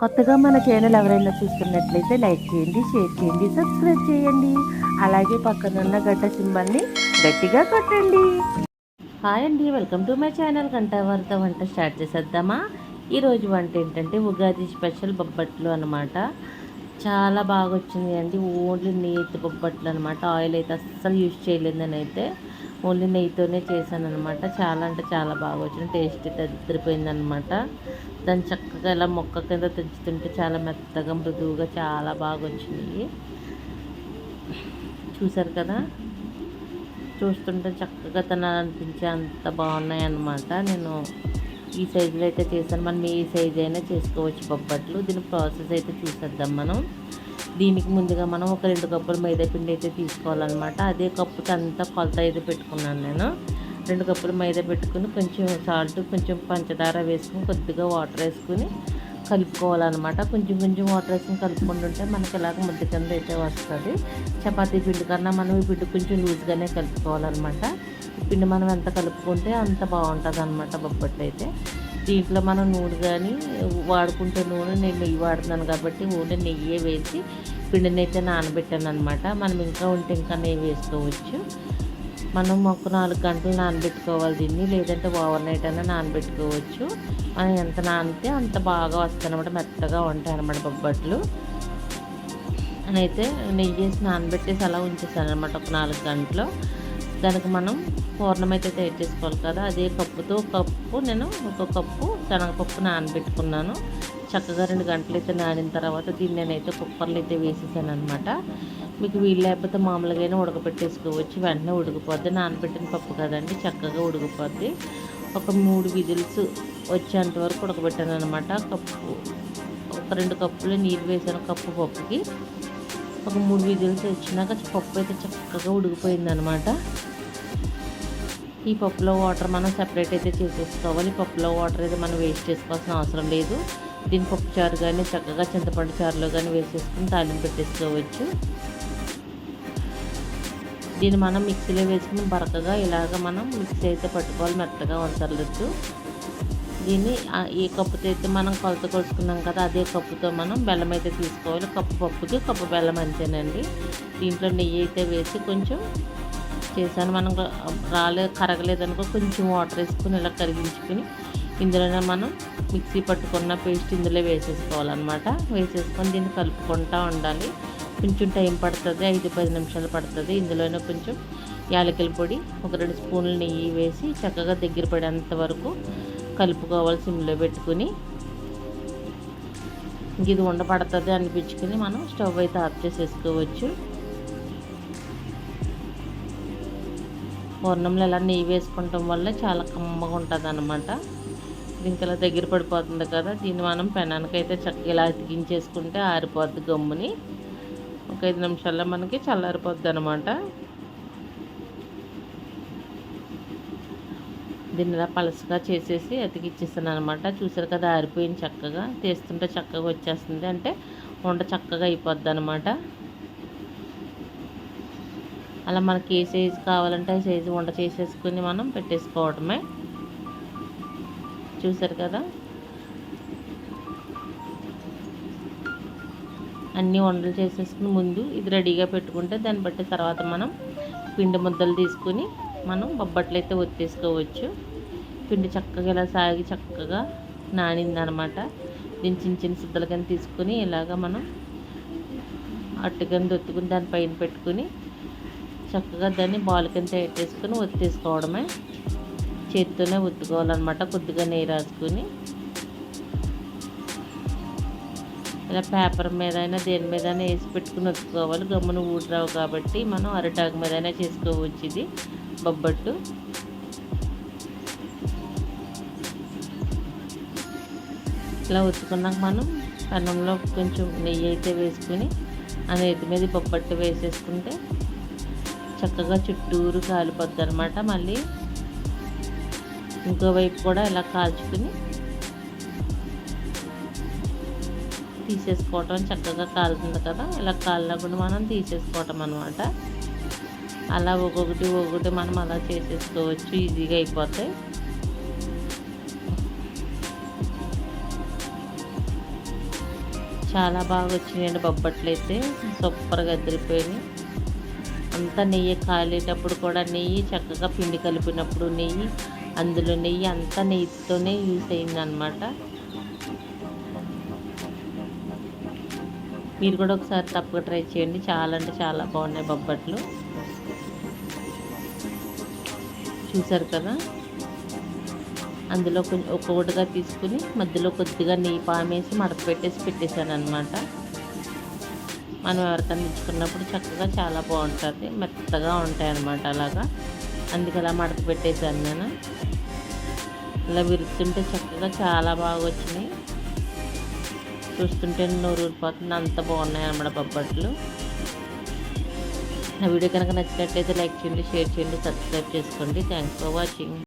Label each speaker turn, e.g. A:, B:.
A: కొత్తగా మన ఛానల్ ఎవరైనా చూస్తున్నట్లయితే లైక్ చేయండి షేర్ చేయండి సబ్స్క్రైబ్ చేయండి. అలాగే పక్కనున్న గడ్డ సింబల్ని గట్టిగా కొట్టండి. హాయ్ అండి వెల్కమ్ టు మై ఛానల్ గంట వారితో వంట స్టార్ట్ చేసేద్దామా? ఈరోజు వంట ఏంటంటే ఉగాది స్పెషల్ బొబ్బట్లు అనమాట చాలా బాగా వచ్చింది అండి. ఓన్లీ నెయ్యి బొబ్బట్లు అనమాట ఆయిల్ అయితే అస్సలు యూజ్ చేయలేదని అయితే ఓన్లీ నెయ్యితోనే చేశాను అనమాట చాలా అంటే చాలా బాగా వచ్చింది టేస్ట్ అయితే అదిరిపోయింది అనమాట దాన్ని చక్కగా ఇలా మొక్క కింద తెంచుతుంటే చాలా మెత్తగా మృదువుగా చాలా బాగా వచ్చినాయి చూసారు కదా? చూస్తుంటే చక్కగా తినాలనిపించే అంత బాగున్నాయి అన్నమాట నేను ఈ సైజులో అయితే చేశాను. మనం ఏ సైజు అయినా చేసుకోవచ్చు బొబ్బట్లు. దీని ప్రాసెస్ అయితే చూసేద్దాం మనం. దీనికి ముందుగా మనం ఒక రెండు కప్పులు మైదా పిండి అయితే తీసుకోవాలన్నమాట. అదే కప్పుకి అంతా కొలత అయితే పెట్టుకున్నాను నేను. రెండు కప్పులు మైదా పెట్టుకుని కొంచెం సాల్ట్ కొంచెం పంచదార వేసుకుని కొద్దిగా వాటర్ వేసుకుని కలుపుకోవాలన్నమాట. కొంచెం కొంచెం వాటర్ వేసుకుని కలుపుకుంటుంటే మనకి ఇలాగ ముద్ద కింద అయితే వస్తుంది. చపాతీ పిండి కన్నా మనం ఈ పిండి కొంచెం లూజ్గానే కలుపుకోవాలన్నమాట. ఈ పిండి మనం ఎంత కలుపుకుంటే అంత బాగుంటుంది అనమాట బొబ్బట్లు అయితే. దీంట్లో మనం నూనె కానీ వాడుకుంటే నూనె నేను నెయ్యి వాడుతున్నాను కాబట్టి నూనె నెయ్యే వేసి పిండిని అయితే నానబెట్టాను అనమాట మనం ఇంకా ఉంటే ఇంకా నెయ్యి వేసుకోవచ్చు. మనం ఒక నాలుగు గంటలు నానబెట్టుకోవాలి దీన్ని. లేదంటే ఓవర్ నైట్ అయినా నానబెట్టుకోవచ్చు. మనం ఎంత నానితే అంత బాగా వస్తాయి అనమాట మెత్తగా ఉంటాయి అనమాట బొబ్బట్లు. అయితే నెయ్యి వేసి నానబెట్టేసి అలా ఉంచేసాను అనమాట ఒక నాలుగు గంటలు. దానికి మనం పూర్ణమైతే అయితే తయారు చేసుకోవాలి కదా. అదే కప్పుతో కప్పు నేను ఒక కప్పు శనగపప్పు నానబెట్టుకున్నాను. చక్కగా రెండు గంటలు అయితే నానిన తర్వాత దీన్ని నేనైతే కుక్కర్లో అయితే వేసేసాను అనమాట మీకు వీలు లేకపోతే మామూలుగానే ఉడకబెట్టేసుకోవచ్చు. వెంటనే ఉడికిపోద్ది. నానబెట్టిన పప్పు కదండి చక్కగా ఉడికిపోద్ది. ఒక మూడు విజిల్స్ వచ్చేంత వరకు ఉడకబెట్టాను అనమాట కప్పు ఒక రెండు కప్పులు నీరు వేసాను కప్పు పప్పుకి. ఒక మూడు విజిల్స్ వచ్చినాక పప్పు అయితే చక్కగా ఉడికిపోయింది అనమాట ఈ పప్పులో వాటర్ మనం సెపరేట్ అయితే చేసేసుకోవాలి. పప్పులో వాటర్ అయితే మనం వేస్ట్ చేసుకోవాల్సిన అవసరం లేదు. దీని పప్పు చారు కానీ చక్కగా చింతపండు చారులో కానీ వేసేసుకుని తాలింపు పెట్టేసుకోవచ్చు. దీన్ని మనం మిక్సీలో వేసుకుని బరకగా ఇలాగ మనం మిక్సీ అయితే పట్టుకోవాలి. మెత్తగా ఉంచలేదు దీన్ని ఏ కప్పుతో అయితే మనం కొలత కొలుసుకున్నాం కదా అదే కప్పుతో మనం బెల్లం అయితే తీసుకోవాలి. కప్పు పప్పుకి కప్పు బెల్లం అంతేనండి. దీంట్లో నెయ్యి అయితే వేసి కొంచెం చేశాను. మనం రాలేదు కరగలేదనుకో కొంచెం వాటర్ వేసుకుని ఇలా కరిగించుకుని ఇందులోనే మనం మిక్సీ పట్టుకున్న పేస్ట్ ఇందులో వేసేసుకోవాలన్నమాట. వేసేసుకొని దీన్ని కలుపుకుంటూ ఉండాలి. కొంచెం టైం పడుతుంది. ఐదు పది నిమిషాలు పడుతుంది. ఇందులోనే కొంచెం యాలకుల పొడి ఒక రెండు స్పూన్లు నెయ్యి వేసి చక్కగా దగ్గర పడేంత వరకు కలుపుకోవాలి సిమ్లో పెట్టుకుని ఇంక ఇది ఉండబడుతుంది అనిపించుకుని మనం స్టవ్ అయితే ఆఫ్ చేసేసుకోవచ్చు. పూర్ణంలో ఇలా నెయ్యి వేసుకుంటాం వల్ల చాలా కమ్మగా ఉంటుంది అనమాట దీనికి ఇలా దగ్గర పడిపోతుంది కదా దీన్ని మనం పెనానికైతే చక్కగా ఇలా అతికించేసుకుంటే ఆరిపోద్ది గమ్ముని. ఒక ఐదు నిమిషాల్లో మనకి చల్లారిపోద్ది అనమాట దీన్ని ఇలా పలసగా చేసేసి అతికిచ్చేస్తాను అనమాట చూసారు కదా ఆరిపోయింది చక్కగా. తీస్తుంటే చక్కగా వచ్చేస్తుంది. అంటే వంట చక్కగా అయిపోద్ది అనమాట అలా మనకి ఏ సైజు కావాలంటే ఆ సైజు వంట చేసేసుకుని మనం పెట్టేసుకోవడమే. చూసారు కదా? అన్నీ వంటలు చేసేసుకుని ముందు ఇది రెడీగా పెట్టుకుంటే దాన్ని బట్టి తర్వాత మనం పిండి ముద్దలు తీసుకుని మనం బొబ్బట్లు అయితే ఒత్తేసుకోవచ్చు. పిండి చక్కగా ఇలా సాగి చక్కగా నానిందనమాట. దీన్ని చిన్న చిన్న సిద్ధలు కానీ తీసుకుని ఇలాగ మనం అట్టు కింద దానిపైన దాని పైన పెట్టుకుని చక్కగా దాన్ని బాల్ కింద పెట్టేసుకుని ఒత్తేసుకోవడమే. చేతితోనే ఉత్తుకోవాలన్నమాట కొద్దిగా నెయ్యి రాసుకుని. ఇలా పేపర్ మీద అయినా దేని మీద అయినా వేసి పెట్టుకుని ఒత్తుకోవాలి. గమ్మున ఊడిరావు కాబట్టి మనం అరిటాకు మీద అయినా చేసుకోవచ్చు ఇది బొబ్బట్టు. ఇలా ఉత్తుకున్నాక మనం అన్నంలో కొంచెం నెయ్యి అయితే వేసుకుని ఆ నెయ్యి మీద బొబ్బట్టు వేసేసుకుంటే చక్కగా చుట్టూరు కాలిపోద్ది అనమాట మళ్ళీ ఇంకోవైపు కూడా ఇలా కాల్చుకుని తీసేసుకోవటం చక్కగా కాలుతుంది కదా. ఇలా కాలినప్పుడు మనం తీసేసుకోవటం అనమాట అలా ఒక్కొక్కటి ఒక్కొక్కటి మనం అలా చేసేసుకోవచ్చు ఈజీగా అయిపోతాయి. చాలా బాగా వచ్చినాయండి బొబ్బట్లు అయితే సూపర్గా అదిరిపోయినాయి అంతా నెయ్యి కాలేటప్పుడు కూడా నెయ్యి చక్కగా పిండి కలిపినప్పుడు నెయ్యి అందులో నెయ్యి అంతా నెయ్యితోనే యూస్ అయిందనమాట మీరు కూడా ఒకసారి తప్పక ట్రై చేయండి. చాలా అంటే చాలా బాగున్నాయి బొబ్బట్లు. చూసారు కదా? అందులో కొంచెం ఒక్కొక్కటిగా తీసుకుని మధ్యలో కొద్దిగా నెయ్యి పామేసి మడత పెట్టేసి పెట్టేశాను అనమాట మనం ఎవరికైనా ఇచ్చుకున్నప్పుడు చక్కగా చాలా బాగుంటుంది. మెత్తగా ఉంటాయి అన్నమాట అలాగా. అందుకే అలా మడత పెట్టేశాను నేను. ఇలా విరుతుంటే చక్కగా చాలా బాగా వచ్చినాయి. చూస్తుంటే నోరు ఊరిపోతుంది. అంత బాగున్నాయి అన్నమాట బొబ్బట్లు. నా వీడియో కనుక నచ్చినట్లయితే లైక్ చేయండి షేర్ చేయండి సబ్స్క్రైబ్ చేసుకోండి. Thanks for watching